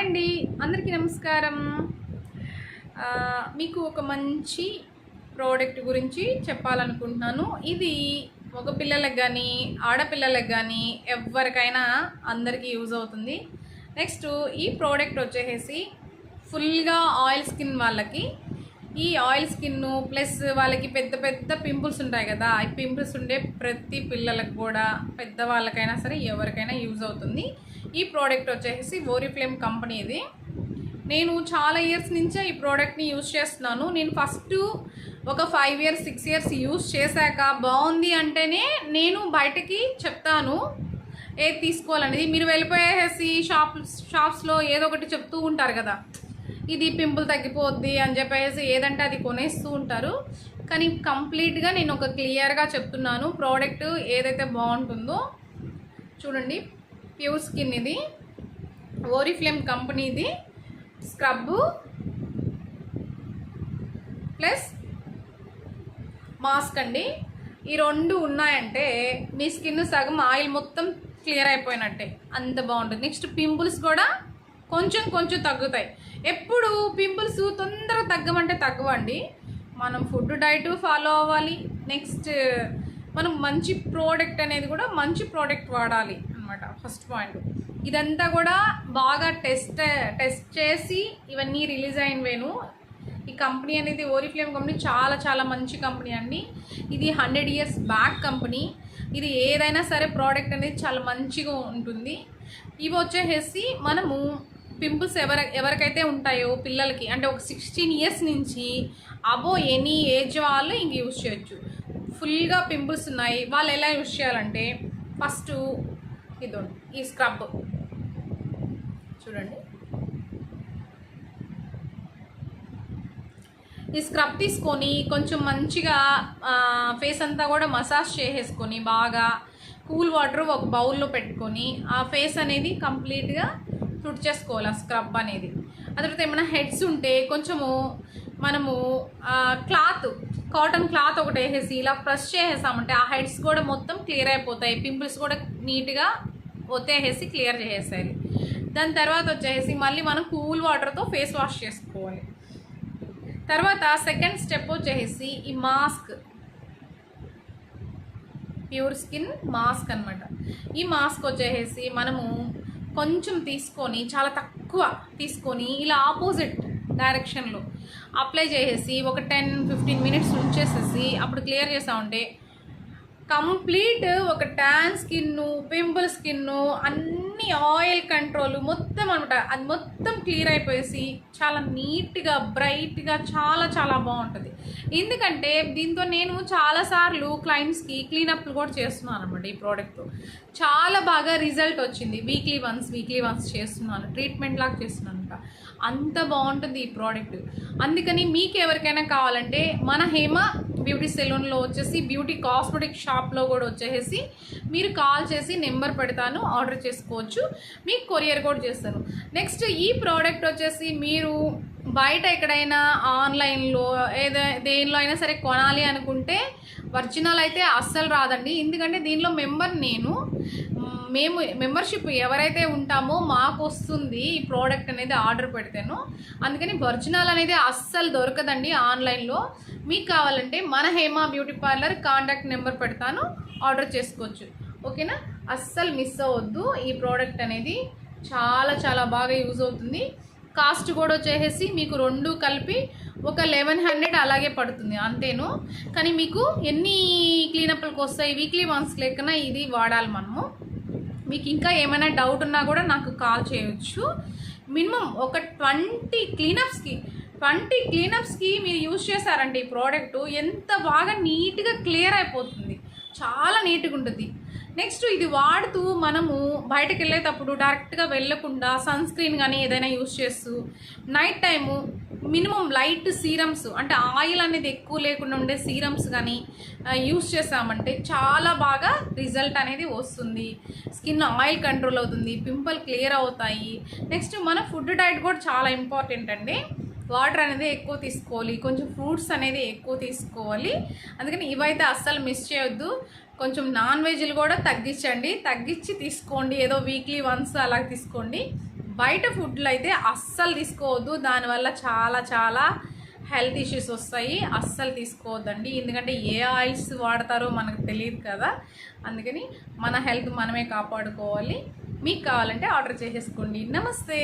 Hi అండి. అందరికీ నమస్కారం. మీకు ఒక మంచి ప్రోడక్ట్ గురించి చెప్పాలనుకుంటున్నాను. ఇది ఒక పిల్లలకు కానీ ఆడపిల్లలకు కానీ ఎవరికైనా అందరికీ యూజ్ అవుతుంది. నెక్స్ట్ ఈ ప్రోడక్ట్ వచ్చేసి ఫుల్గా ఆయిల్ స్కిన్ వాళ్ళకి. ఈ ఆయిల్ స్కిన్ ప్లస్ వాళ్ళకి పెద్ద పెద్ద పింపుల్స్ ఉంటాయి కదా ఈ పింపుల్స్ ఉండే ప్రతి పిల్లలకు కూడా పెద్ద వాళ్ళకైనా సరే ఎవరికైనా యూజ్ అవుతుంది. ఈ ప్రోడక్ట్ వచ్చేసి ఓరిఫ్లేమ్ కంపెనీది నేను చాలా ఇయర్స్ నుంచే ఈ ప్రోడక్ట్ని యూజ్ చేస్తున్నాను. నేను ఫస్ట్ ఒక five years six years use చేశాక బాగుంది అంటేనే నేను బయటకి చెప్తాను. ఏది తీసుకోవాలనేది. మీరు వెళ్ళిపోయేసి షాప్ షాప్స్లో ఏదో ఒకటి చెప్తూ ఉంటారు కదా. ఇది పింపుల్ తగ్గిపోద్ది అని చెప్పేసి ఏదంటే అది కొనేస్తూ ఉంటారు. కానీ కంప్లీట్గా నేను ఒక క్లియర్గా చెప్తున్నాను. ప్రోడక్ట్ ఏదైతే బాగుంటుందో చూడండి. ప్యూర్ స్కిన్ ఇది. ఓరిఫ్లేమ్ కంపెనీది. స్క్రబ్. ప్లస్ మాస్క్ అండి. ఈ రెండు ఉన్నాయంటే మీ స్కిన్ సగం ఆయిల్ మొత్తం క్లియర్ అయిపోయినట్టే. అంత బాగుంటుంది. నెక్స్ట్ పింపుల్స్ కూడా కొంచెం కొంచెం తగ్గుతాయి. ఎప్పుడు పింపుల్స్ తొందరగా తగ్గమంటే తగ్గవండి. మనం ఫుడ్ డైట్ ఫాలో అవ్వాలి. నెక్స్ట్ మనం మంచి ప్రోడక్ట్ అనేది కూడా మంచి ప్రోడక్ట్ వాడాలి. అనమాట ఫస్ట్ పాయింట్ ఇదంతా కూడా బాగా టెస్ట్ టెస్ట్ చేసి ఇవన్నీ రిలీజ్ అయినవేను. ఈ కంపెనీ అనేది ఓరిఫ్లేమ్ కంపెనీ చాలా చాలా మంచి కంపెనీ అండి. ఇది హండ్రెడ్ ఇయర్స్ బ్యాక్ కంపెనీ ఇది ఏదైనా సరే ప్రోడక్ట్ అనేది చాలా మంచిగా ఉంటుంది. ఇవి వచ్చేసి మనము పింపుల్స్ ఎవర ఎవరికైతే ఉంటాయో పిల్లలకి అంటే ఒక సిక్స్టీన్ ఇయర్స్ నుంచి అబో ఎనీ ఏజ్ వాళ్ళు ఇంక యూజ్ చేయొచ్చు. ఫుల్గా పింపుల్స్ ఉన్నాయి. వాళ్ళు ఎలా యూజ్ చేయాలంటే ఫస్ట్ ఇదండి ఈ స్క్రబ్ చూడండి. ఈ స్క్రబ్ తీసుకొని కొంచెం మంచిగా ఫేస్ అంతా కూడా మసాజ్ చేసేసుకొని బాగా కూల్ వాటర్ ఒక బౌల్లో పెట్టుకొని ఆ ఫేస్ అనేది కంప్లీట్గా తుడిచేసుకోవాలి ఆ స్క్రబ్ అనేది. ఆ తర్వాత ఏమైనా హెడ్స్ ఉంటే కొంచెము మనము క్లాత్ కాటన్ క్లాత్ ఒకటి వేసేసి ఇలా ప్రెస్ చేసేసామంటే ఆ హెడ్స్ కూడా మొత్తం క్లియర్ అయిపోతాయి. పింపుల్స్ కూడా నీట్గా ఒత్తేసేసి క్లియర్ చేసేయాలి. దాని తర్వాత వచ్చేసి మళ్ళీ మనం కూల్ వాటర్తో ఫేస్ వాష్ చేసుకోవాలి. తర్వాత సెకండ్ స్టెప్ వచ్చేసి ఈ మాస్క్. ప్యూర్ స్కిన్ మాస్క్ అన్నమాట. ఈ మాస్క్ వచ్చేసి మనము కొంచెం తీసుకొని చాలా తక్కువ తీసుకొని ఇలా ఆపోజిట్ డైరెక్షన్లో అప్లై చేసేసి ఒక టెన్ ఫిఫ్టీన్ మినిట్స్ ఉంచేసేసి అప్పుడు క్లియర్ చేసామంటే కంప్లీట్ ఒక ట్యాన్ స్కిన్ పింపుల్ స్కిన్ అన్ని ఆయిల్ కంట్రోల్ మొత్తం అనమాట. అది మొత్తం క్లియర్ అయిపోయేసి చాలా నీట్గా బ్రైట్గా చాలా చాలా బాగుంటుంది. ఎందుకంటే దీంతో నేను చాలాసార్లు క్లయింట్స్కి క్లీనప్లు కూడా చేస్తున్నాను అనమాట ఈ ప్రోడక్ట్ చాలా బాగా రిజల్ట్ వచ్చింది. వీక్లీ వన్స్ వీక్లీ వన్స్ చేస్తున్నాను. ట్రీట్మెంట్ లాగా చేస్తున్నాను. అనమాట అంత బాగుంటుంది ఈ ప్రోడక్ట్. అందుకని మీకు ఎవరికైనా కావాలంటే మన హేమ బ్యూటీ సెలూన్లో వచ్చేసి బ్యూటీ కాస్మెటిక్ షాప్లో కూడా వచ్చేసి మీరు కాల్ చేసి నెంబర్ పెడతాను ఆర్డర్ చేసుకోవచ్చు. మీకు కొరియర్ కూడా చేస్తాను. నెక్స్ట్ ఈ ప్రోడక్ట్ వచ్చేసి మీరు బయట ఎక్కడైనా ఆన్లైన్లో ఏదో దేనిలో అయినా సరే కొనాలి అనుకుంటే ఒరిజినల్ అయితే అస్సలు రాదండి. ఎందుకంటే దీనిలో మెంబర్ నేను. మేము మెంబర్షిప్ ఎవరైతే ఉంటామో మాకు వస్తుంది ఈ ప్రోడక్ట్ అనేది ఆర్డర్ పెడితేను. అందుకని ఒరిజినల్ అనేది అస్సలు దొరకదండి ఆన్లైన్లో మీకు కావాలంటే మన Hema beauty parlour contact number పెడతాను ఆర్డర్ చేసుకోవచ్చు. ఓకేనా? అస్సలు మిస్ అవ్వద్దు. ఈ ప్రోడక్ట్ అనేది చాలా చాలా బాగా యూజ్ అవుతుంది. కాస్ట్ కూడా వచ్చేసి మీకు రెండు కలిపి ఒక లెవెన్ హండ్రెడ్ అలాగే పడుతుంది అంతేను. కానీ మీకు ఎన్ని క్లీనప్లకు వస్తాయి? వీక్లీ వన్స్ లెక్కన ఇది వాడాలి మనము. మీకు ఇంకా ఏమైనా డౌట్ ఉన్నా కూడా నాకు కాల్ చేయొచ్చు. మినిమం ఒక ట్వంటీ క్లీనప్స్కి ట్వంటీ క్లీనప్స్కి మీరు యూజ్ చేశారంటే ఈ ప్రోడక్ట్ ఎంత బాగా నీట్గా క్లియర్ అయిపోతుంది. చాలా నీట్గా ఉంటుంది. నెక్స్ట్ ఇది వాడుతూ మనము బయటకు వెళ్ళేటప్పుడు డైరెక్ట్గా వెళ్ళకుండా సన్ స్క్రీన్ కానీ ఏదైనా యూజ్ చేస్తూ night time minimum light serums అంటే ఆయిల్ అనేది ఎక్కువ లేకుండా ఉండే సీరమ్స్ కానీ యూస్ చేసామంటే చాలా బాగా రిజల్ట్ అనేది వస్తుంది. స్కిన్ ఆయిల్ కంట్రోల్ అవుతుంది పింపుల్ క్లియర్ అవుతాయి. నెక్స్ట్ మన ఫుడ్ డైట్ కూడా చాలా ఇంపార్టెంట్ అండి. వాటర్ అనేది ఎక్కువ తీసుకోవాలి కొంచెం ఫ్రూట్స్ అనేది ఎక్కువ తీసుకోవాలి. అందుకని ఇవైతే అస్సలు మిస్ చేయొద్దు. కొంచెం నాన్ వెజ్లు కూడా తగ్గించండి. తగ్గించి తీసుకోండి. ఏదో వీక్లీ వన్స్ అలా తీసుకోండి. బయట ఫుడ్లు అయితే అస్సలు తీసుకోవద్దు. దానివల్ల చాలా చాలా హెల్త్ ఇష్యూస్ వస్తాయి. అస్సలు తీసుకోవద్దండి. ఎందుకంటే ఏ ఆయిల్స్ వాడతారో మనకు తెలియదు కదా. అందుకని మన హెల్త్ మనమే కాపాడుకోవాలి. మీకు కావాలంటే ఆర్డర్ చేసేసుకోండి. నమస్తే!